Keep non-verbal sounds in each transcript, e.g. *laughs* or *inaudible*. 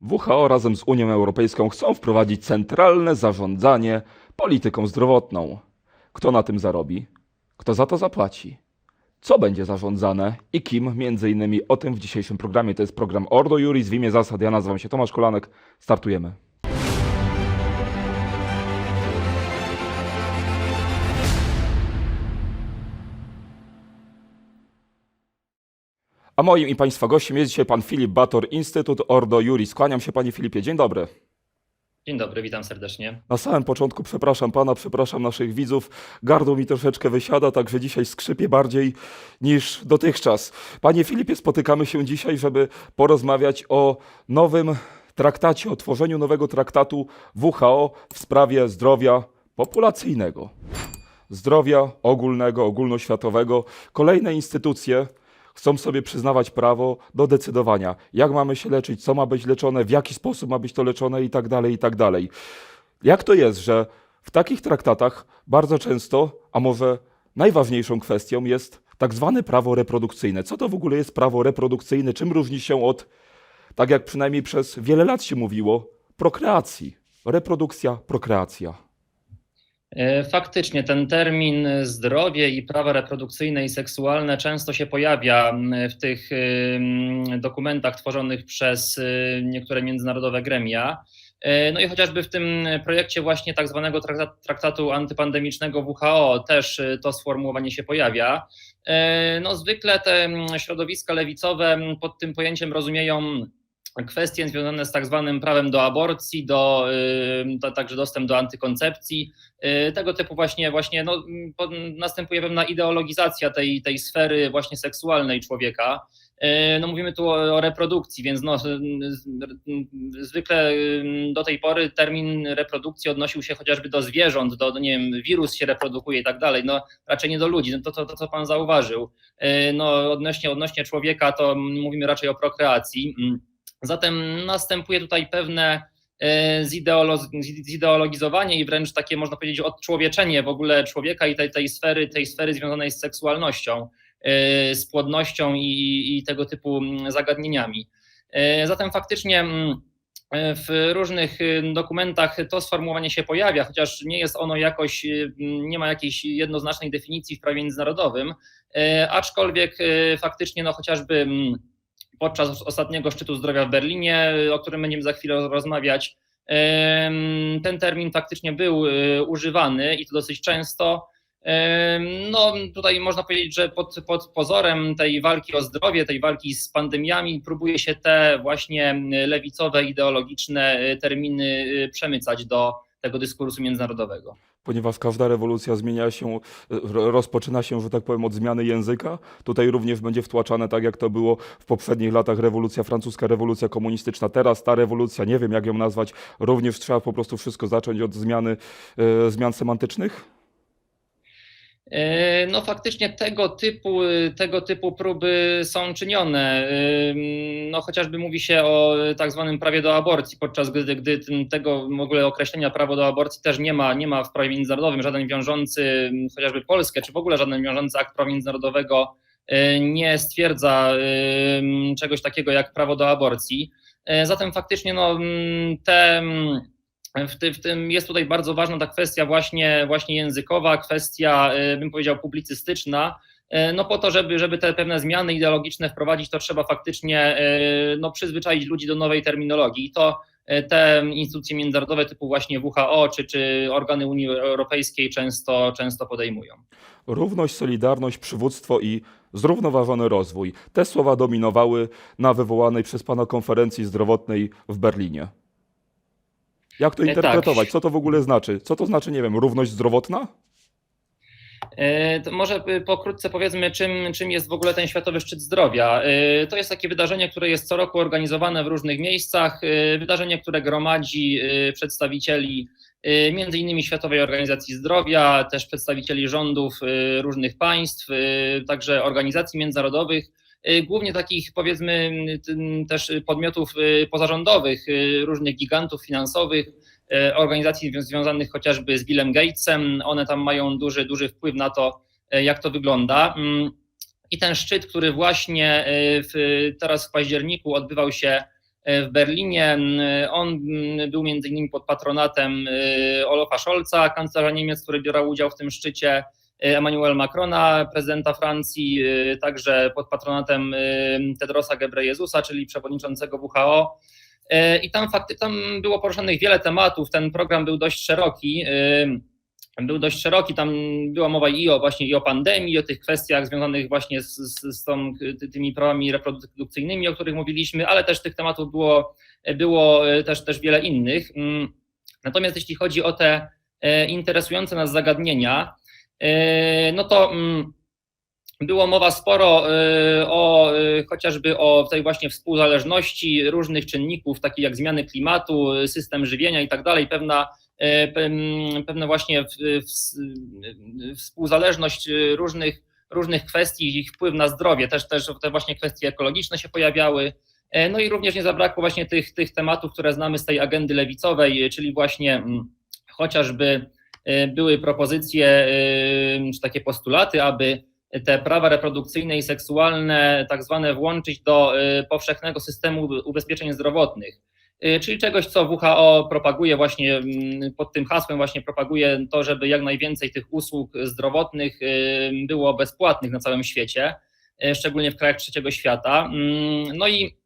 WHO razem z Unią Europejską chcą wprowadzić centralne zarządzanie polityką zdrowotną. Kto na tym zarobi? Kto za to zapłaci? Co będzie zarządzane i kim? Między innymi o tym w dzisiejszym programie. To jest program Ordo Juris w imię zasad. Ja nazywam się Tomasz Kolanek. Startujemy. A moim i Państwa gościem jest dzisiaj pan Filip Bator, Instytut Ordo Juris. Kłaniam się Panie Filipie. Dzień dobry. Dzień dobry, witam serdecznie. Na samym początku przepraszam pana, przepraszam naszych widzów. Gardło mi troszeczkę wysiada, także dzisiaj skrzypię bardziej niż dotychczas. Panie Filipie, spotykamy się dzisiaj, żeby porozmawiać o nowym traktacie, o tworzeniu nowego traktatu WHO w sprawie zdrowia populacyjnego. Zdrowia ogólnego, ogólnoświatowego. Kolejne instytucje chcą sobie przyznawać prawo do decydowania, jak mamy się leczyć, co ma być leczone, w jaki sposób ma być to leczone i tak dalej, i tak dalej. Jak to jest, że w takich traktatach bardzo często, a może najważniejszą kwestią jest tak zwane prawo reprodukcyjne. Co to w ogóle jest prawo reprodukcyjne? Czym różni się od, tak jak przynajmniej przez wiele lat się mówiło, prokreacji? Reprodukcja, prokreacja. E, Faktycznie ten termin zdrowie i prawa reprodukcyjne i seksualne często się pojawia m, w tych ym, dokumentach tworzonych przez y, niektóre międzynarodowe gremia. E, No i chociażby w tym projekcie właśnie tak zwanego trakta- traktatu antypandemicznego WHO też y, to sformułowanie się pojawia. E, No zwykle te mm, środowiska lewicowe mm, pod tym pojęciem rozumieją kwestie związane z tak zwanym prawem do aborcji, do, także dostęp do antykoncepcji, y, tego typu właśnie, właśnie no, następuje pewna ideologizacja tej, tej sfery właśnie seksualnej człowieka. Y, No mówimy tu o, reprodukcji, więc no, zwykle do tej pory termin reprodukcji odnosił się chociażby do zwierząt, do, do nie wiem, wirus się reprodukuje i tak dalej, no raczej nie do ludzi, no to, to, to co pan zauważył. Y, No odnośnie, odnośnie człowieka to mówimy raczej o prokreacji. Zatem następuje tutaj pewne e, zideolo- zideologizowanie i wręcz takie, można powiedzieć, odczłowieczenie w ogóle człowieka i tej, tej, sfery, tej sfery związanej z seksualnością, e, z płodnością i, i tego typu zagadnieniami. E, Zatem faktycznie w różnych dokumentach to sformułowanie się pojawia, chociaż nie jest ono jakoś, nie ma jakiejś jednoznacznej definicji w prawie międzynarodowym, aczkolwiek faktycznie no chociażby podczas ostatniego szczytu zdrowia w Berlinie, o którym będziemy za chwilę rozmawiać, ten termin faktycznie był e, używany i to dosyć często. No, tutaj można powiedzieć, że pod, pod pozorem tej walki o zdrowie, tej walki z pandemiami, próbuje się te właśnie lewicowe, ideologiczne e, terminy e, przemycać do tego dyskursu międzynarodowego. Ponieważ każda rewolucja zmienia się, ro- rozpoczyna się, że tak powiem, od zmiany języka, tutaj również będzie wtłaczane tak, jak to było w poprzednich latach rewolucja francuska, rewolucja komunistyczna. Teraz ta rewolucja, nie wiem jak ją nazwać, również trzeba po prostu wszystko zacząć od zmiany, e, zmian semantycznych? E, No faktycznie tego typu, tego typu próby są czynione. Ym, No chociażby mówi się o tak zwanym prawie do aborcji, podczas gdy, gdy tego w ogóle określenia prawo do aborcji też nie ma, nie ma w prawie międzynarodowym, żaden wiążący, chociażby Polskę, czy w ogóle żaden wiążący akt prawa międzynarodowego y, nie stwierdza czegoś takiego jak prawo do aborcji. E, Zatem faktycznie no, te w, w tym jest tutaj bardzo ważna ta kwestia właśnie, właśnie językowa, kwestia, y, bym powiedział, publicystyczna. Y, No po to, żeby, żeby te pewne zmiany ideologiczne wprowadzić, to trzeba faktycznie y, no, przyzwyczaić ludzi do nowej terminologii. I to te instytucje międzynarodowe typu właśnie WHO czy, czy organy Unii Europejskiej często, często podejmują. Równość, solidarność, przywództwo i zrównoważony rozwój. Te słowa dominowały na wywołanej przez pana konferencji zdrowotnej w Berlinie. Jak to E, interpretować? tak. Co to w ogóle znaczy? Co to znaczy, nie wiem, równość zdrowotna? E, To może y, pokrótce powiedzmy, czym, czym jest w ogóle ten Światowy Szczyt Zdrowia. E, To jest takie wydarzenie, które jest co roku organizowane w różnych miejscach. Wydarzenie, które gromadzi przedstawicieli między innymi Światowej Organizacji Zdrowia, też przedstawicieli rządów różnych państw, także organizacji międzynarodowych, głównie takich powiedzmy też podmiotów e, pozarządowych, e, różnych gigantów finansowych, organizacji zwią- związanych chociażby z Billem Gatesem. One tam mają duży, duży wpływ na to, jak to wygląda. Mm, I ten szczyt, który właśnie w, teraz w październiku odbywał się w Berlinie. On mm, był między innymi pod patronatem y, Olafa Scholza, kanclerza Niemiec, który brał udział w tym szczycie, y, Emmanuel Macrona, prezydenta Francji, y, także pod patronatem Tedrosa Ghebreyesusa, czyli przewodniczącego WHO. I tam fakty, tam było poruszonych wiele tematów. Ten program był dość szeroki. Był dość szeroki, tam była mowa i o właśnie i o pandemii, i o tych kwestiach związanych właśnie z, z, z tą, tymi prawami reprodukcyjnymi, o których mówiliśmy, ale też tych tematów było, było też, też wiele innych. Natomiast jeśli chodzi o te interesujące nas zagadnienia, no to było mowa sporo y, o y, chociażby o tej właśnie współzależności różnych czynników, takich jak zmiany klimatu, system żywienia i tak dalej, pewna, pewna właśnie współzależność różnych, różnych kwestii, ich wpływ na zdrowie, też, też te właśnie kwestie ekologiczne się pojawiały. No i również nie zabrakło właśnie tych, tych tematów, które znamy z tej agendy lewicowej, czyli właśnie mm, chociażby były propozycje, czy takie postulaty, aby te prawa reprodukcyjne i seksualne, tak zwane, włączyć do y, powszechnego systemu ubezpieczeń zdrowotnych. Y, czyli czegoś, co WHO propaguje właśnie mm, pod tym hasłem, właśnie propaguje to, żeby jak najwięcej tych usług zdrowotnych y, było bezpłatnych na całym świecie, szczególnie w krajach trzeciego świata. Mm, no i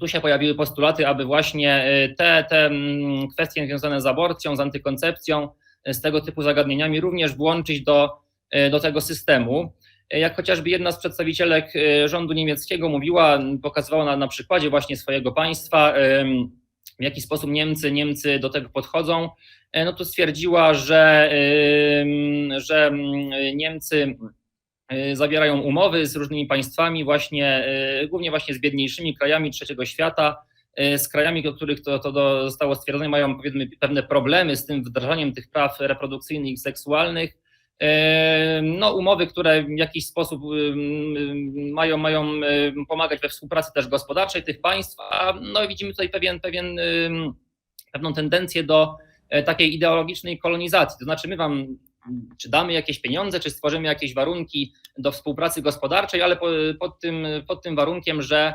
tu się pojawiły postulaty, aby właśnie te, te mm, kwestie związane z aborcją, z antykoncepcją, z tego typu zagadnieniami również włączyć do, do tego systemu. Jak chociażby jedna z przedstawicielek e, rządu niemieckiego mówiła, pokazywała na, na przykładzie właśnie swojego państwa, w jaki sposób Niemcy, Niemcy do tego podchodzą, e, no to stwierdziła, że, że Niemcy e, zawierają umowy z różnymi państwami, właśnie, głównie właśnie z biedniejszymi krajami trzeciego świata, z krajami, do których to, to zostało stwierdzone, mają powiedzmy pewne problemy z tym wdrażaniem tych praw reprodukcyjnych i seksualnych no, umowy, które w jakiś sposób mają, mają pomagać we współpracy też gospodarczej tych państw, a no, widzimy tutaj pewien, pewien, pewną tendencję do e, takiej ideologicznej kolonizacji. To znaczy, my wam czy damy jakieś pieniądze, czy stworzymy jakieś warunki do współpracy gospodarczej, ale pod tym, pod tym warunkiem, że e,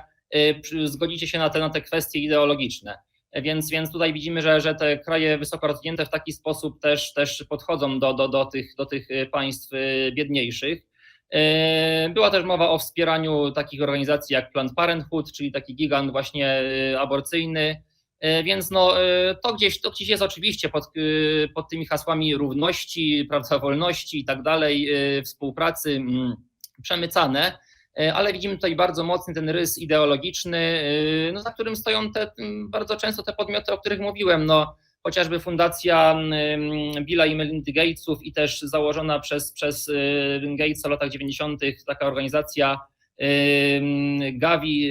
zgodzicie się na te, na te kwestie ideologiczne. Więc, więc tutaj widzimy, że, że te kraje wysoko rozwinięte w taki sposób też, też podchodzą do, do, do, tych, do tych państw y, biedniejszych. Y, była też mowa o wspieraniu takich organizacji jak Planned Parenthood, czyli taki gigant właśnie y, aborcyjny. Więc no, to, gdzieś, to gdzieś jest oczywiście pod, pod tymi hasłami równości, prawda, wolności i tak dalej, współpracy mm, przemycane. E, ale widzimy tutaj bardzo mocny ten rys ideologiczny, e, no, za którym stoją te, bardzo często te podmioty, o których mówiłem, no, chociażby fundacja Billa i Melindy Gatesów i też założona przez, przez e, Gatesa w latach 90. taka organizacja Gavi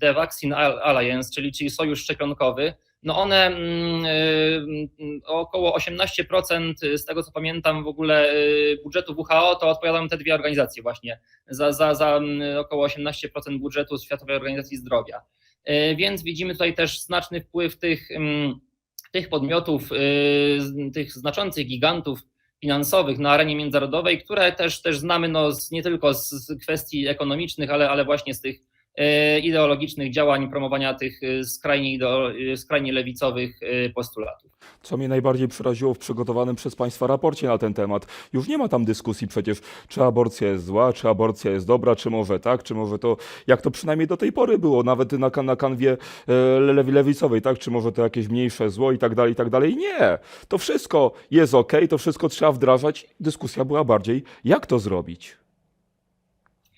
The Vaccine Alliance, czyli, czyli Sojusz Szczepionkowy, no one mm, y, około 18% z tego co pamiętam w ogóle y, budżetu WHO to odpowiadają te dwie organizacje właśnie za, za, za mm, około 18% budżetu Światowej Organizacji Zdrowia. Y, więc widzimy tutaj też znaczny wpływ tych, mm, tych podmiotów, tych znaczących gigantów finansowych na arenie międzynarodowej, które też, też znamy no, nie tylko z kwestii ekonomicznych, ale, ale właśnie z tych ideologicznych działań, promowania tych e, skrajnie, e, skrajnie lewicowych postulatów. Co mnie najbardziej przeraziło w przygotowanym przez Państwa raporcie na ten temat, już nie ma tam dyskusji przecież, czy aborcja jest zła, czy aborcja jest dobra, czy może tak, czy może to, jak to przynajmniej do tej pory było, nawet na, na kanwie lewi, lewicowej, tak, czy może to jakieś mniejsze zło i tak dalej, i tak dalej. Nie, to wszystko jest ok, to wszystko trzeba wdrażać. Dyskusja była bardziej, jak to zrobić.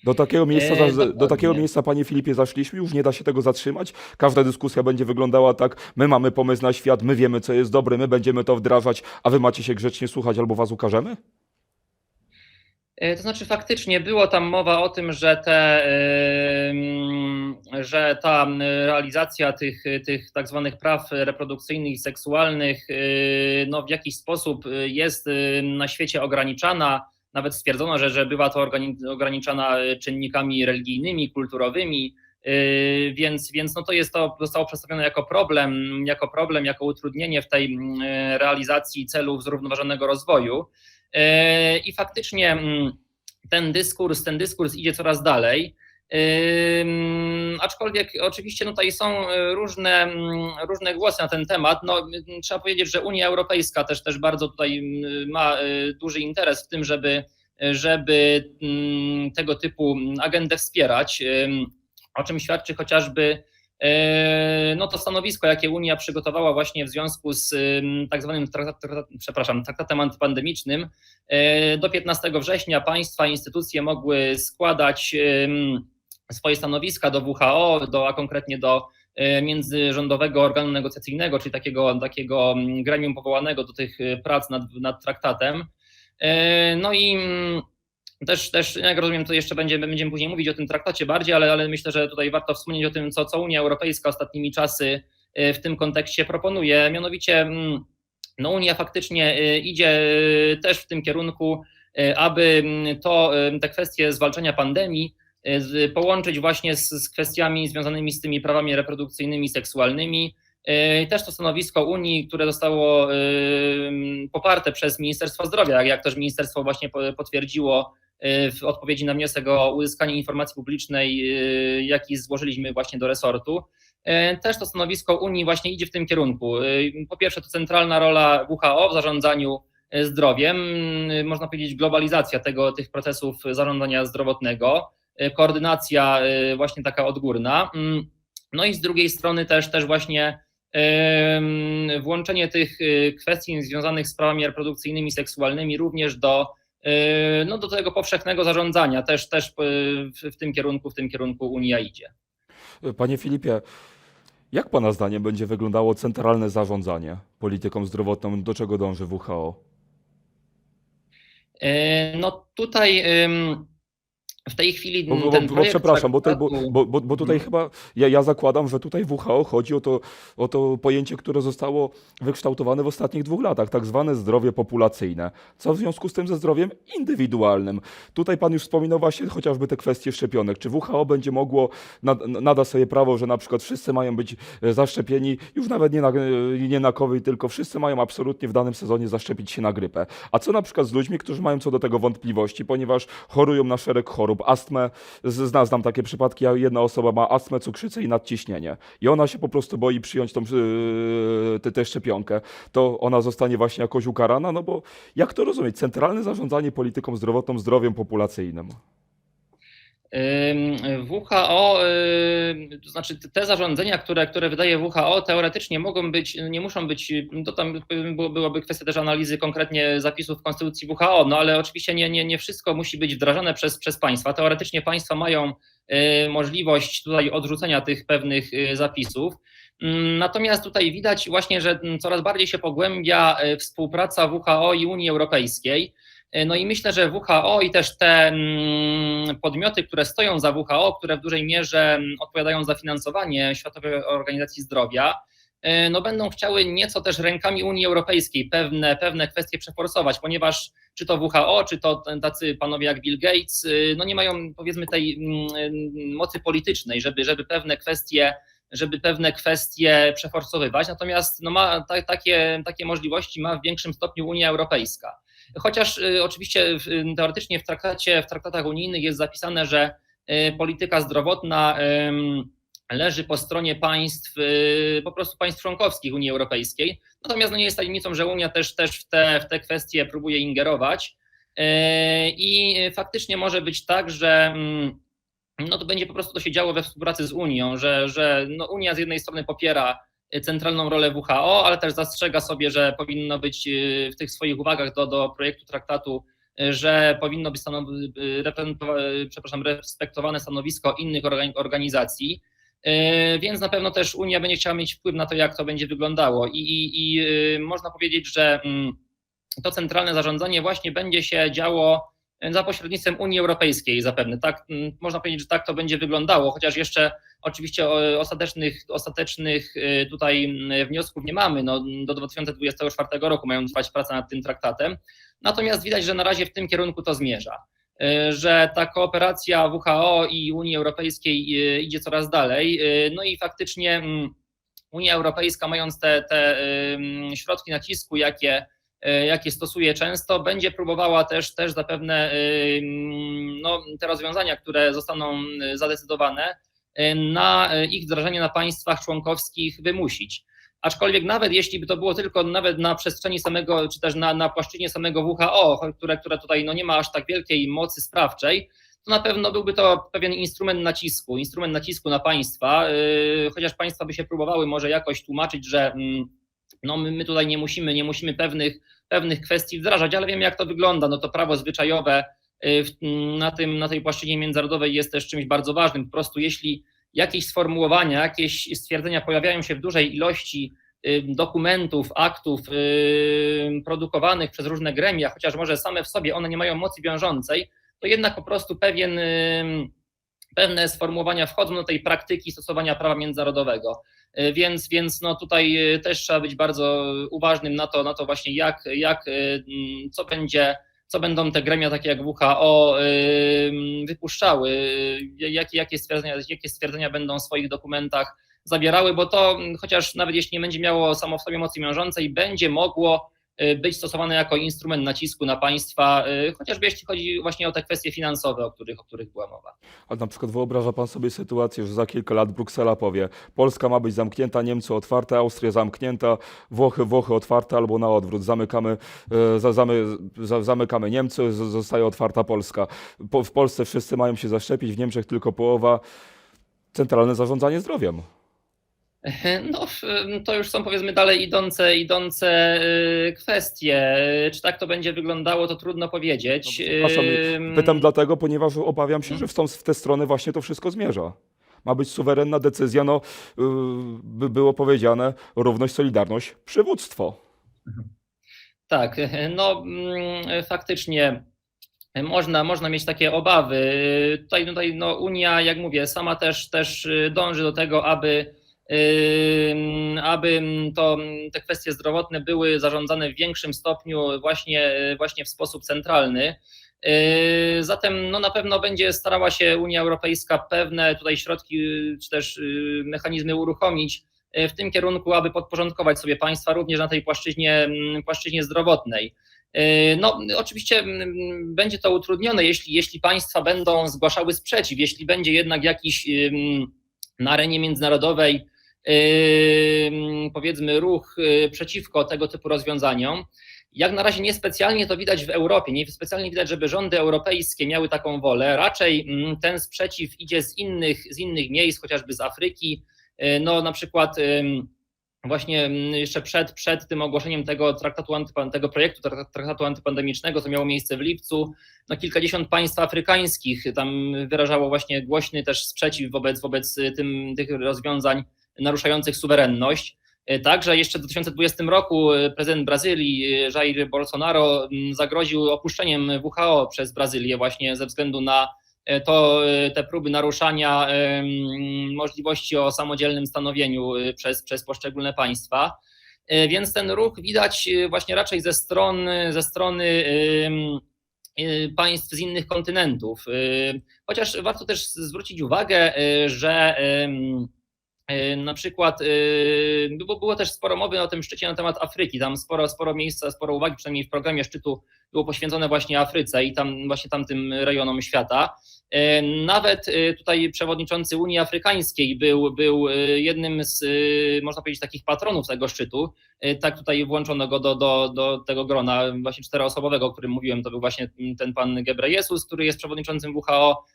Do takiego, miejsca, e, do takiego miejsca, panie Filipie, zaszliśmy, już nie da się tego zatrzymać. Każda dyskusja będzie wyglądała tak, my mamy pomysł na świat, my wiemy, co jest dobre, my będziemy to wdrażać, a wy macie się grzecznie słuchać albo was ukażemy? E, to znaczy faktycznie było tam mowa o tym, że, te, że ta realizacja tych, tych tak zwanych praw reprodukcyjnych i seksualnych y, no, w jakiś sposób jest na świecie ograniczana nawet stwierdzono, że, że bywa to ograniczana czynnikami religijnymi, kulturowymi, yy, więc, więc no to jest to zostało przedstawione jako problem, jako problem, jako utrudnienie w tej mm, realizacji celów zrównoważonego rozwoju. I faktycznie mm, ten dyskurs, ten dyskurs idzie coraz dalej. Aczkolwiek oczywiście tutaj są y, różne, mm, różne głosy na ten temat. No, trzeba powiedzieć, że Unia Europejska też, też bardzo tutaj y, ma y, duży interes w tym, żeby, żeby mm, tego typu agendę wspierać, o czym świadczy chociażby y, no to stanowisko, jakie Unia przygotowała właśnie w związku z tak zwanym traktat, traktat, przepraszam, traktatem antypandemicznym. Do 15 września państwa, instytucje mogły składać swoje stanowiska do WHO, do, a konkretnie do e, międzyrządowego organu negocjacyjnego, czyli takiego, takiego mm, gremium powołanego do tych e, prac nad, nad traktatem. E, No i mm, też, też, jak rozumiem, to jeszcze będziemy, będziemy później mówić o tym traktacie bardziej, ale, ale myślę, że tutaj warto wspomnieć o tym, co, co Unia Europejska ostatnimi czasy w tym kontekście proponuje. Mianowicie mm, no Unia faktycznie idzie też w tym kierunku, aby to, te kwestie zwalczania pandemii połączyć właśnie z, z kwestiami związanymi z tymi prawami reprodukcyjnymi, seksualnymi. Yy, Też to stanowisko Unii, które zostało yy, poparte przez Ministerstwo Zdrowia, jak- też ministerstwo właśnie po- potwierdziło w odpowiedzi na wniosek o uzyskanie informacji publicznej, jaki złożyliśmy właśnie do resortu. Też to stanowisko Unii właśnie idzie w tym kierunku. Po pierwsze, to centralna rola WHO w zarządzaniu zdrowiem, można powiedzieć globalizacja tego, tych procesów zarządzania zdrowotnego y, koordynacja y, właśnie taka odgórna. Mm, No i z drugiej strony też, też właśnie włączenie tych y, kwestii związanych z prawami reprodukcyjnymi, seksualnymi również do, y, no, do tego powszechnego zarządzania. Też, też y, w, tym kierunku, w tym kierunku Unia idzie. Panie Filipie, jak Pana zdaniem będzie wyglądało centralne zarządzanie polityką zdrowotną? Do czego dąży WHO? Y, No tutaj ym, w tej chwili Bo, bo, ten bo, projekt przepraszam, bo, tutaj- bo, bo, bo, bo tutaj Mhm. chyba ja, ja zakładam, że tutaj WHO chodzi o to, o to pojęcie, które zostało wykształtowane w ostatnich dwóch latach, tak zwane zdrowie populacyjne. Co w związku z tym ze zdrowiem indywidualnym? Tutaj Pan już wspominał właśnie chociażby te kwestie szczepionek. Czy WHO będzie mogło, nad, nada sobie prawo, że na przykład wszyscy mają być e, zaszczepieni, już nawet nie na, e, nie na COVID, tylko wszyscy mają absolutnie w danym sezonie zaszczepić się na grypę. A co na przykład z ludźmi, którzy mają co do tego wątpliwości, ponieważ chorują na szereg chorób, astmę, z- zna, znam takie przypadki, jedna osoba ma astmę, cukrzycę i nadciśnienie i ona się po prostu boi przyjąć tą, yy, tę szczepionkę, to ona zostanie właśnie jakoś ukarana, no bo jak to rozumieć? Centralne zarządzanie polityką zdrowotną, zdrowiem populacyjnym. WHO, to znaczy te zarządzenia, które, które wydaje WHO, teoretycznie mogą być, nie muszą być, to tam byłaby kwestia też analizy konkretnie zapisów Konstytucji WHO, no ale oczywiście nie, nie, nie wszystko musi być wdrażane przez, przez państwa. Teoretycznie państwa mają y, możliwość tutaj odrzucenia tych pewnych y, zapisów. Natomiast tutaj widać właśnie, że coraz bardziej się pogłębia y, współpraca WHO i Unii Europejskiej. No i myślę, że WHO i też te mm, podmioty, które stoją za WHO, które w dużej mierze mm, odpowiadają za finansowanie Światowej Organizacji Zdrowia, y, no będą chciały nieco też rękami Unii Europejskiej pewne, pewne kwestie przeforsować, ponieważ czy to WHO, czy to tacy panowie jak Bill Gates, y, no nie mają powiedzmy tej mm, mocy politycznej, żeby, żeby pewne kwestie żeby pewne kwestie przeforsowywać, natomiast no ma ta, takie, takie możliwości ma w większym stopniu Unia Europejska. Chociaż y, oczywiście y, teoretycznie w traktacie, w traktatach unijnych jest zapisane, że y, polityka zdrowotna leży po stronie państw, po prostu państw członkowskich Unii Europejskiej. Natomiast no nie jest tajemnicą, że Unia też, też w, te, w te kwestie próbuje ingerować. I faktycznie może być tak, że mm, no to będzie po prostu to się działo we współpracy z Unią, że, że no Unia z jednej strony popiera centralną rolę WHO, ale też zastrzega sobie, że powinno być y, w tych swoich uwagach do, do projektu traktatu, y, że powinno być stanow- reprezentowa- przepraszam, respektowane stanowisko innych organ- organizacji. Więc na pewno też Unia będzie chciała mieć wpływ na to, jak to będzie wyglądało. I, i, i można powiedzieć, że mm, to centralne zarządzanie właśnie będzie się działo za pośrednictwem Unii Europejskiej zapewne. Tak, można powiedzieć, że tak to będzie wyglądało, chociaż jeszcze oczywiście ostatecznych, ostatecznych y, tutaj wniosków nie mamy. No, do 2024 roku mają trwać prace nad tym traktatem. Natomiast widać, że na razie w tym kierunku to zmierza. Y, Że ta kooperacja WHO i Unii Europejskiej y, idzie coraz dalej. No i faktycznie Unia Europejska, mając te, te środki nacisku, jakie, jakie stosuje często, będzie próbowała też, też zapewne ym, no, te rozwiązania, które zostaną zadecydowane, na ich wdrażanie na państwach członkowskich wymusić. Aczkolwiek nawet jeśli by to było tylko nawet na przestrzeni samego, czy też na, na płaszczyźnie samego WHO, które, które tutaj no nie ma aż tak wielkiej mocy sprawczej, to na pewno byłby to pewien instrument nacisku, instrument nacisku na państwa, yy, chociaż państwa by się próbowały może jakoś tłumaczyć, że mm, no my, my tutaj nie musimy, nie musimy pewnych, pewnych kwestii wdrażać, ale wiemy jak to wygląda, no to prawo zwyczajowe yy, w, na, tym, na tej płaszczyźnie międzynarodowej jest też czymś bardzo ważnym, po prostu jeśli jakieś sformułowania, jakieś stwierdzenia pojawiają się w dużej ilości y, dokumentów, aktów y, produkowanych przez różne gremia, chociaż może same w sobie one nie mają mocy wiążącej, to jednak po prostu pewien, y, pewne sformułowania wchodzą do tej praktyki stosowania prawa międzynarodowego. Więc, więc no tutaj też trzeba być bardzo uważnym na to, na to właśnie jak, jak co będzie co będą te gremia takie jak WHO wypuszczały, jakie, jakie, stwierdzenia, jakie stwierdzenia będą w swoich dokumentach zawierały, bo to chociaż nawet jeśli nie będzie miało samo w sobie mocy wiążącej, będzie mogło być stosowane jako instrument nacisku na państwa, y, chociażby jeśli chodzi właśnie o te kwestie finansowe, o których, o których była mowa. A na przykład wyobraża pan sobie sytuację, że za kilka lat Bruksela powie, Polska ma być zamknięta, Niemcy otwarte, Austria zamknięta, Włochy, Włochy otwarte albo na odwrót. Zamykamy, e, za, zamy, za, zamykamy Niemcy, zostaje otwarta Polska. Po, w Polsce wszyscy mają się zaszczepić, w Niemczech tylko połowa. Centralne zarządzanie zdrowiem. *laughs* No, to już są powiedzmy dalej idące, idące y, kwestie. Czy tak to będzie wyglądało, to trudno powiedzieć. No, Ym, Pytam dlatego, ponieważ obawiam się, że w, tą, w tę stronę właśnie to wszystko zmierza. Ma być suwerenna decyzja, no yy, by było powiedziane równość, solidarność, przywództwo. Tak, *laughs* no mm, faktycznie można, można mieć takie obawy. Tutaj, tutaj no, Unia, jak mówię, sama też, też dąży do tego, aby, aby to, te kwestie zdrowotne były zarządzane w większym stopniu właśnie, właśnie w sposób centralny. Yy, Zatem no, na pewno będzie starała się Unia Europejska pewne tutaj środki czy też yy, mechanizmy uruchomić yy, w tym kierunku, aby podporządkować sobie państwa również na tej płaszczyźnie, mm, płaszczyźnie zdrowotnej. Yy, No, oczywiście mm, będzie to utrudnione, jeśli, jeśli państwa będą zgłaszały sprzeciw, jeśli będzie jednak jakiś na arenie międzynarodowej powiedzmy ruch y, przeciwko tego typu rozwiązaniom. Jak na razie niespecjalnie to widać w Europie, niespecjalnie widać, żeby rządy europejskie miały taką wolę. Raczej mm, ten sprzeciw idzie z innych, z innych miejsc, chociażby z Afryki. Y, No, na przykład właśnie mm, jeszcze przed, przed tym ogłoszeniem tego traktatu tego projektu tra- traktatu antypandemicznego, co miało miejsce w lipcu, no kilkadziesiąt państw afrykańskich tam wyrażało właśnie głośny też sprzeciw wobec, wobec tym, tych rozwiązań naruszających suwerenność. Także jeszcze w 2020 roku prezydent Brazylii Jair Bolsonaro zagroził opuszczeniem WHO przez Brazylię właśnie ze względu na to te próby naruszania możliwości o samodzielnym stanowieniu przez, przez poszczególne państwa. Więc ten ruch widać właśnie raczej ze strony, ze strony państw z innych kontynentów. Chociaż warto też zwrócić uwagę, że na przykład y, było, było też sporo mowy o tym szczycie na temat Afryki. Tam sporo, sporo miejsca, sporo uwagi, przynajmniej w programie szczytu było poświęcone właśnie Afryce i tam właśnie tamtym rejonom świata. E, Nawet e, tutaj przewodniczący Unii Afrykańskiej był, był e, jednym z, można powiedzieć, takich patronów tego szczytu. Tak tutaj włączono go do, do, do tego grona właśnie czteroosobowego, o którym mówiłem. To był właśnie ten pan Gebreyesus, który jest przewodniczącym WHO,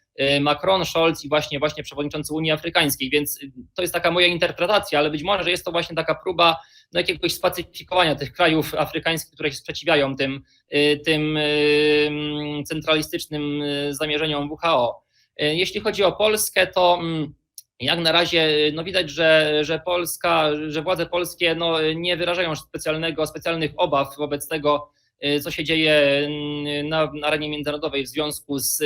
Macron, Scholz i właśnie, właśnie przewodniczący Unii Afrykańskiej. Więc to jest taka moja interpretacja, ale być może że jest to właśnie taka próba no, jakiegoś spacyfikowania tych krajów afrykańskich, które się sprzeciwiają tym, y, tym y, centralistycznym y, zamierzeniom WHO. Jeśli chodzi o Polskę, to mm, jak na razie no widać, że, że Polska, że władze polskie no, nie wyrażają specjalnego, specjalnych obaw wobec tego, co się dzieje mm, na, na arenie międzynarodowej w związku z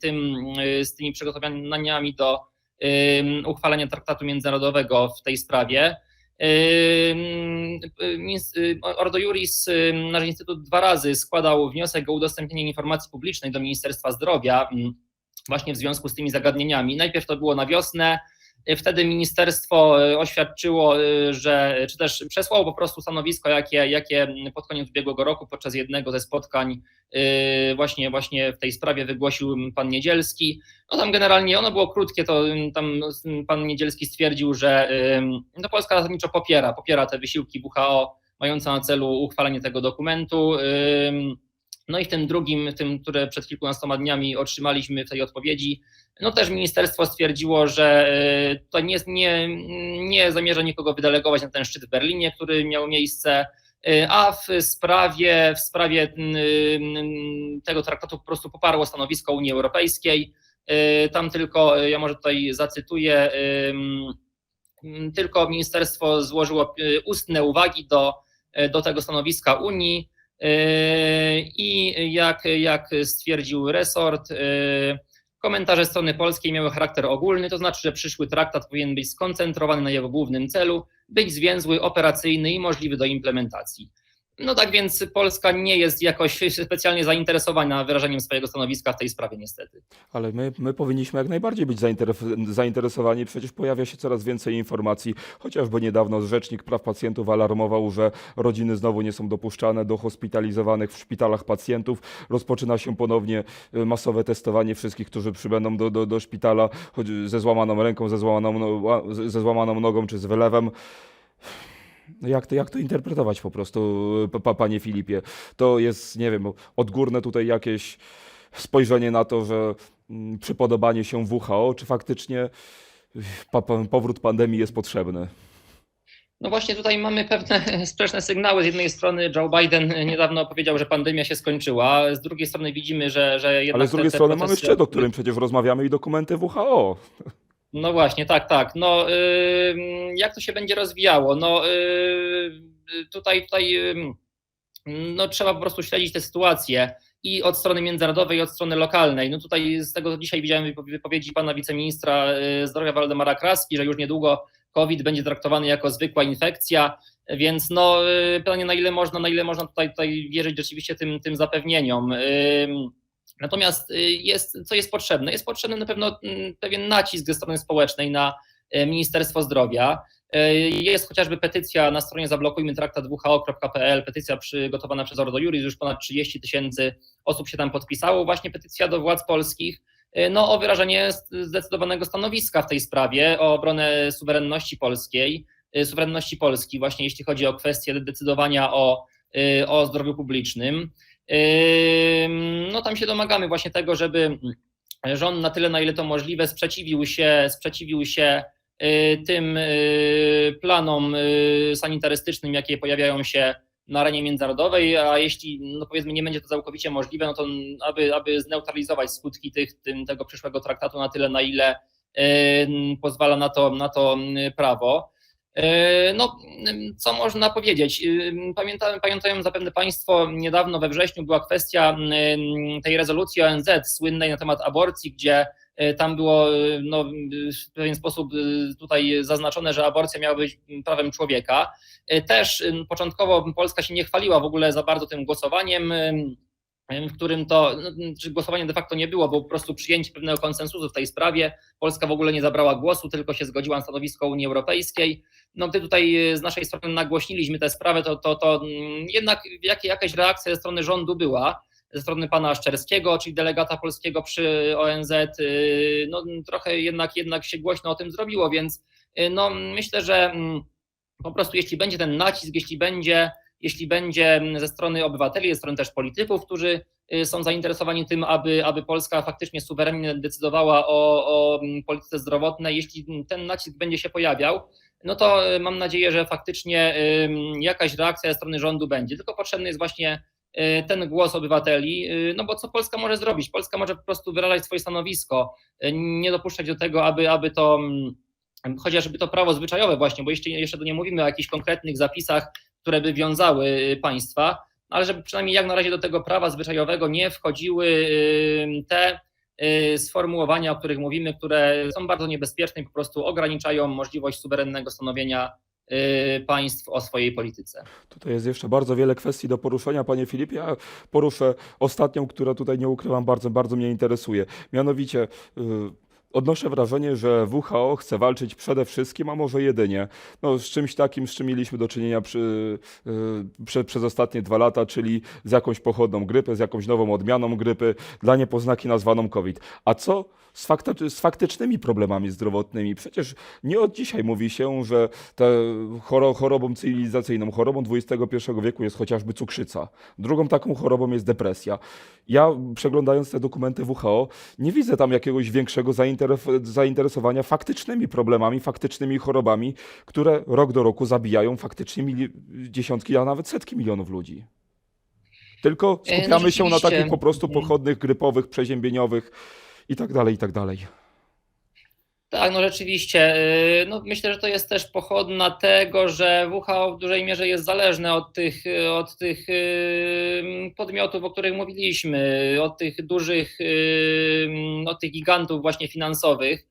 tym, z tymi przygotowaniami do uchwalenia traktatu międzynarodowego w tej sprawie. Ordo Juris, nasz instytut dwa razy składał wniosek o udostępnienie informacji publicznej do Ministerstwa Zdrowia właśnie w związku z tymi zagadnieniami. Najpierw to było na wiosnę, Wtedy ministerstwo y, oświadczyło, y, że czy też przesłało po prostu stanowisko, jakie, jakie pod koniec ubiegłego roku podczas jednego ze spotkań y, właśnie, właśnie w tej sprawie wygłosił pan Niedzielski. No tam generalnie ono było krótkie, to ym, tam pan Niedzielski stwierdził, że no Polska zasadniczo popiera, popiera te wysiłki WHO mające na celu uchwalenie tego dokumentu. No i w tym drugim, tym, które przed kilkunastoma dniami otrzymaliśmy w tej odpowiedzi, no też ministerstwo stwierdziło, że y, to nie, nie, nie zamierza nikogo wydelegować na ten szczyt w Berlinie, który miał miejsce, y, a w sprawie, w sprawie y, tego traktatu po prostu poparło stanowisko Unii Europejskiej. Tam tylko, ja może tutaj zacytuję, tylko ministerstwo złożyło ustne uwagi do, do tego stanowiska Unii i jak, jak stwierdził resort, y, komentarze strony polskiej miały charakter ogólny, to znaczy, że przyszły traktat powinien być skoncentrowany na jego głównym celu, być zwięzły, operacyjny i możliwy do implementacji. No tak więc Polska nie jest jakoś specjalnie zainteresowana wyrażeniem swojego stanowiska w tej sprawie, niestety. Ale my, my powinniśmy jak najbardziej być zainteres- zainteresowani. Przecież pojawia się coraz więcej informacji. Chociażby niedawno Rzecznik Praw Pacjentów alarmował, że rodziny znowu nie są dopuszczane do hospitalizowanych w szpitalach pacjentów. Rozpoczyna się ponownie y, masowe testowanie wszystkich, którzy przybędą do, do, do szpitala ze złamaną ręką, ze złamaną, no- ze złamaną nogą czy z wylewem. Jak to, jak to interpretować po prostu, pa, panie Filipie? To jest, nie wiem, odgórne tutaj jakieś spojrzenie na to, że mm, przypodobanie się WHO, czy faktycznie y, powrót pandemii jest potrzebny? No właśnie tutaj mamy pewne *laughs* sprzeczne sygnały. Z jednej strony Joe Biden niedawno powiedział, że pandemia się skończyła, z drugiej strony widzimy, że, że jednak Ale z te- drugiej te strony mamy procesy- szczyt, o którym przecież rozmawiamy i dokumenty WHO. No właśnie, tak, tak. No jak to się będzie rozwijało? No yy, tutaj, tutaj no, trzeba po prostu śledzić tę sytuację i od strony międzynarodowej, i od strony lokalnej. No tutaj z tego, dzisiaj widziałem wypo- wypowiedzi pana wiceministra yy, zdrowia Waldemara Kraski, że już niedługo COVID będzie traktowany jako zwykła infekcja, więc no yy, pytanie na ile można, na ile można tutaj, tutaj wierzyć rzeczywiście tym, tym zapewnieniom. Natomiast y, jest, co jest potrzebne? Jest potrzebny na pewno mm, pewien nacisk ze strony społecznej na e, Ministerstwo Zdrowia. E, Jest chociażby petycja na stronie zablokujmy-traktat-who.pl, petycja przygotowana przez Ordo Juris, już ponad 30 tysięcy osób się tam podpisało, właśnie petycja do władz polskich e, no, o wyrażenie zdecydowanego stanowiska w tej sprawie, o obronę suwerenności polskiej, suwerenności Polski, właśnie jeśli chodzi o kwestię decydowania o, o zdrowiu publicznym. No tam się domagamy właśnie tego, żeby rząd na tyle, na ile to możliwe, sprzeciwił się, sprzeciwił się y, tym y, planom y, sanitarystycznym, jakie pojawiają się na arenie międzynarodowej, a jeśli no powiedzmy nie będzie to całkowicie możliwe, no to aby, aby zneutralizować skutki tych, tym, tego przyszłego traktatu na tyle, na ile pozwala na to, na to prawo. E, No, co można powiedzieć? Pamiętam, pamiętają zapewne Państwo, niedawno we wrześniu była kwestia mm, tej rezolucji ONZ słynnej na temat aborcji, gdzie e, tam było e, no, w pewien sposób tutaj zaznaczone, że aborcja miała być prawem człowieka. Też em, początkowo Polska się nie chwaliła w ogóle za bardzo tym głosowaniem, em, w którym to, no, czy głosowanie de facto nie było, bo po prostu przyjęcie pewnego konsensusu w tej sprawie. Polska w ogóle nie zabrała głosu, tylko się zgodziła na stanowisko Unii Europejskiej. No gdy tutaj z naszej strony nagłośniliśmy tę sprawę, to, to, to mm, jednak jak, jakaś reakcja ze strony rządu była, ze strony pana Szczerskiego, czyli delegata polskiego przy ONZ, y, no trochę jednak, jednak się głośno o tym zrobiło, więc y, no myślę, że mm, po prostu jeśli będzie ten nacisk, jeśli będzie, jeśli będzie ze strony obywateli, ze strony też polityków, którzy są zainteresowani tym, aby, aby Polska faktycznie suwerennie decydowała o, o mm, polityce zdrowotnej, jeśli ten nacisk będzie się pojawiał, no to y, mam nadzieję, że faktycznie jakaś reakcja ze strony rządu będzie. Tylko potrzebny jest właśnie y, ten głos obywateli, y, no bo co Polska może zrobić? Polska może po prostu wyrażać swoje stanowisko, nie dopuszczać do tego, aby, aby to mm, chociażby to prawo zwyczajowe właśnie, bo jeszcze, jeszcze tu nie mówimy o jakichś konkretnych zapisach, które by wiązały państwa, ale żeby przynajmniej jak na razie do tego prawa zwyczajowego nie wchodziły te sformułowania, o których mówimy, które są bardzo niebezpieczne i po prostu ograniczają możliwość suwerennego stanowienia y, państw o swojej polityce. Tutaj jest jeszcze bardzo wiele kwestii do poruszenia, panie Filipie. Ja poruszę ostatnią, która tutaj nie ukrywam, bardzo, bardzo mnie interesuje. Mianowicie y, Odnoszę wrażenie, że WHO chce walczyć przede wszystkim, a może jedynie, no, z czymś takim, z czym mieliśmy do czynienia przy, yy, prze, przez ostatnie dwa lata, czyli z jakąś pochodną grypy, z jakąś nową odmianą grypy, dla niepoznaki nazwaną COVID. A co z, fakta, z faktycznymi problemami zdrowotnymi? Przecież nie od dzisiaj mówi się, że chorobą cywilizacyjną, chorobą XXI wieku jest chociażby cukrzyca. Drugą taką chorobą jest depresja. Ja przeglądając te dokumenty WHO nie widzę tam jakiegoś większego zainteres- zainteresowania faktycznymi problemami, faktycznymi chorobami, które rok do roku zabijają faktycznie dziesiątki, a nawet setki milionów ludzi. Tylko E, no skupiamy się na takich po prostu Mhm. pochodnych, grypowych, przeziębieniowych i tak dalej, i tak dalej. Tak, no rzeczywiście. y, No myślę, że to jest też pochodna tego, że WHO w dużej mierze jest zależne od tych, y, od tych y, podmiotów, o których mówiliśmy, od tych dużych, y, od tych gigantów właśnie finansowych,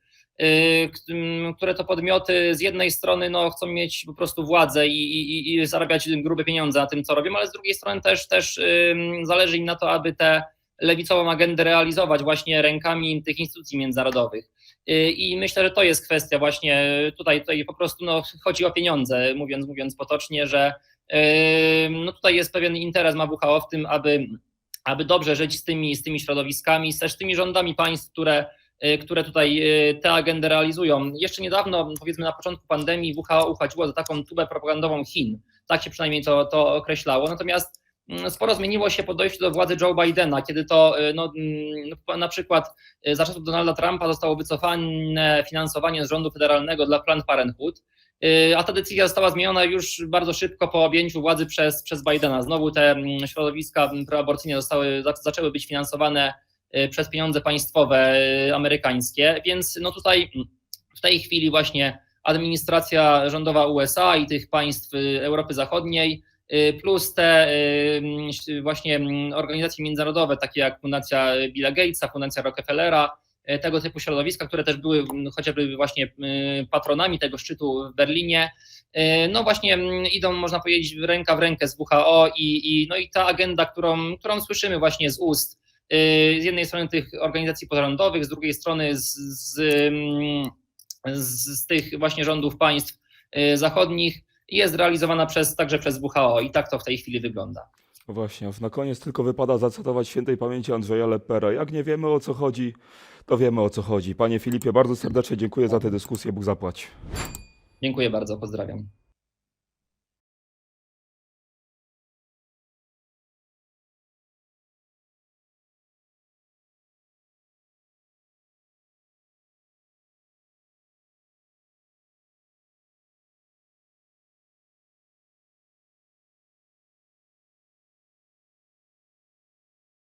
które to podmioty z jednej strony no, chcą mieć po prostu władzę i, i, i zarabiać grube pieniądze na tym, co robią, ale z drugiej strony też, też zależy im na to, aby tę lewicową agendę realizować właśnie rękami tych instytucji międzynarodowych. Y, I myślę, że to jest kwestia właśnie tutaj, tutaj po prostu no, chodzi o pieniądze, mówiąc, mówiąc potocznie, że yy, no, tutaj jest pewien interes ma WHO w tym, aby, aby dobrze żyć z tymi, z tymi środowiskami, też z tymi rządami państw, które, y, które tutaj y, tę agendę realizują. Jeszcze niedawno, powiedzmy na początku pandemii, WHO uchodziło za taką tubę propagandową Chin. Tak się przynajmniej to, to określało. Natomiast sporo zmieniło się po dojściu do władzy Joe Bidena, kiedy to y, no, mm, na przykład y, za czasów Donalda Trumpa zostało wycofane finansowanie z rządu federalnego dla Planned Parenthood, y, a ta decyzja została zmieniona już bardzo szybko po objęciu władzy przez, przez Bidena. Znowu te mm, środowiska mm, proaborcyjne zostały, za- zaczęły być finansowane przez pieniądze państwowe amerykańskie, więc no tutaj mm, w tej chwili właśnie administracja rządowa USA i tych państw Europy Zachodniej plus te y, właśnie mm, organizacje międzynarodowe, takie jak Fundacja Billa Gatesa, Fundacja Rockefellera, y, tego typu środowiska, które też były mm, chociażby właśnie y, patronami tego szczytu w Berlinie, y, no właśnie mm, idą, można powiedzieć, ręka w rękę z WHO i, i, no i ta agenda, którą, którą słyszymy właśnie z ust y, z jednej strony tych organizacji pozarządowych, z drugiej strony z, z, z, tych właśnie rządów państw y, zachodnich, jest realizowana przez, także przez WHO i tak to w tej chwili wygląda. No Właśnie, aż na koniec tylko wypada zacytować świętej pamięci Andrzeja Lepera. Jak nie wiemy o co chodzi, to wiemy o co chodzi. Panie Filipie, bardzo serdecznie dziękuję za tę dyskusję. Bóg zapłać. Dziękuję bardzo, pozdrawiam.